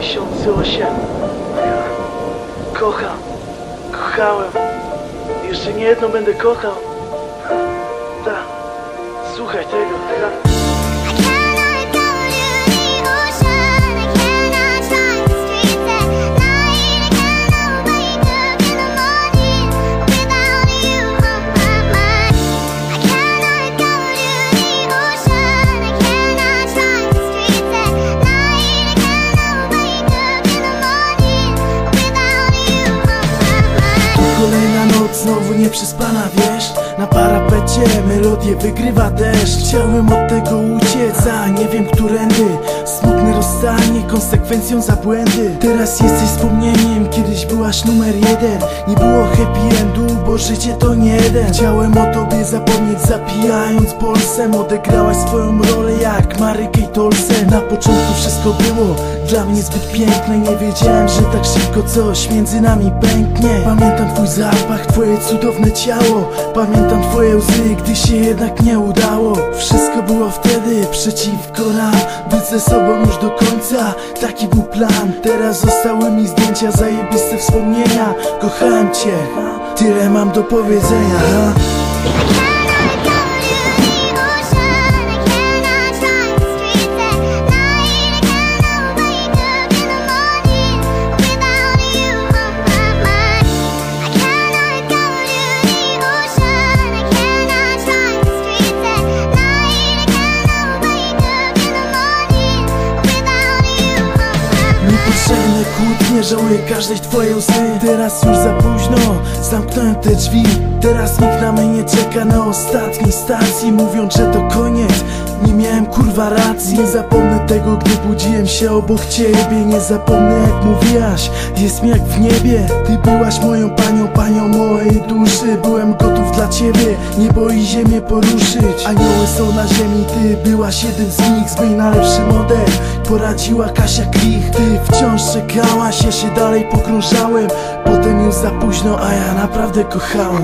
2008 Ja kocham, kochałem. Jeszcze nie jedno będę kochał. Tak, słuchaj tego, tak Kolejna noc, znowu nieprzespana, wiesz? Na parapecie melodię wygrywa deszcz. Chciałem od tego uciec, a nie wiem którędy Smutne rozstanie konsekwencją za błędy. Teraz jesteś wspomnieniem, kiedyś byłaś numer jeden. Nie było happy endu, bo życie to nie jeden. Chciałem o tobie zapomnieć zapijając bolsem Odegrałaś swoją rolę jak Mary Kate Olsen Na początku wszystko było dla mnie zbyt piękne. Nie wiedziałem, że tak szybko coś między nami pęknie. Pamiętam twój zapach, twoje cudowne ciało. Pamiętam twoje łzy, gdy się jednak nie udało. Wszystko było wtedy przeciwko nam. Być ze sobą już do końca, taki był plan? Teraz zostały mi zdjęcia, zajebiste wspomnienia. Kochałem cię, tyle mam do powiedzenia ha? Kłótnie, żałuję każdej twojej łzy. Teraz już za późno, zamknąłem te drzwi. Teraz nikt na mnie nie czeka na ostatniej stacji Mówią, że to koniec, kurwa racji Nie zapomnę tego, gdy budziłem się obok ciebie. Nie zapomnę jak mówiłaś, jest mi jak w niebie. Ty byłaś moją panią, panią mojej duszy. Byłem gotów dla ciebie, niebo i ziemię poruszyć. Anioły są na ziemi, ty byłaś jednym z nich Zmień na lepszy model, poradziła Kasia Klich Ty wciąż czekałaś, ja się dalej pogrążałem. Potem już za późno, a ja naprawdę kochałem